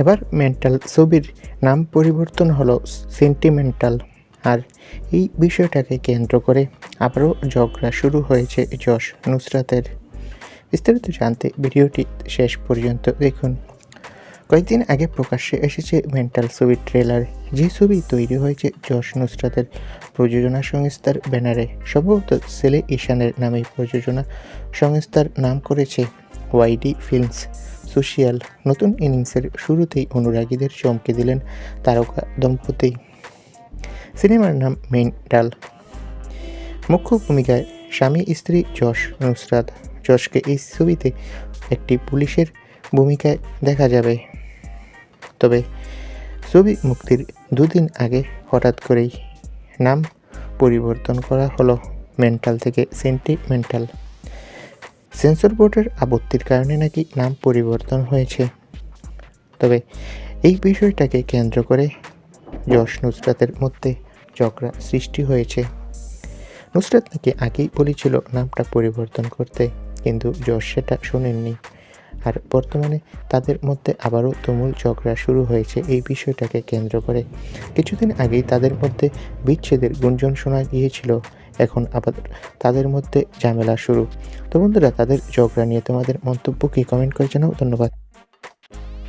এবার মেন্টাল ছবির নাম পরিবর্তন হলো সেন্টিমেন্টাল আর এই বিষয়টাকে কেন্দ্র করে আবারও ঝগড়া শুরু হয়েছে যশ নুসরাতের। বিস্তারিত জানতে ভিডিওটি শেষ পর্যন্ত দেখুন। কয়েকদিন আগে প্রকাশ্যে এসেছে মেন্টাল ছবির ট্রেলার যে ছবি তৈরি হয়েছে যশ নুসরাতের প্রযোজনা সংস্থার ব্যানারে, সম্ভবত ছেলে ঈশানের নামে প্রযোজনা সংস্থার নাম করেছে ওয়াইডি ফিল্মস। সোশিয়াল নতুন ইনিংসের শুরুতেই অনুরাগীদের চমকে দিলেন তারকা দম্পতি। সিনেমার নাম মেন্টাল মুখ্য ভূমিকায় স্বামী, স্ত্রী যশ, নুসরাত। যশকে এই ছবিতে একটি পুলিশের ভূমিকায় দেখা যাবে। তবে ছবি মুক্তির দুদিন আগে হঠাৎ করেই নাম পরিবর্তন করা হলো মেন্টাল থেকে সেন্টিমেন্টাল। সেন্সর বোর্ডের আপত্তির কারণে নাকি নাম পরিবর্তন হয়েছে। তবে এই বিষয়টাকে কেন্দ্র করে যশ নুসরাতের মধ্যে চক্রা সৃষ্টি হয়েছে। নুসরাত নাকি আগেই বলেছিল নামটা পরিবর্তন করতে, কিন্তু যশ সেটা শোনেননি। আর বর্তমানে তাদের মধ্যে আবারও তুমুল ঝগড়া শুরু হয়েছে এই বিষয়টাকে কেন্দ্র করে। কিছুদিন আগেই তাদের মধ্যে বিচ্ছেদের গুঞ্জন শোনা গিয়েছিল। এখন আবার তাদের মধ্যে ঝামেলা শুরু। তো বন্ধুরা, তাদের ঝগড়া নিয়ে তোমাদের মন্তব্য কি? কমেন্ট করে জানাও। ধন্যবাদ।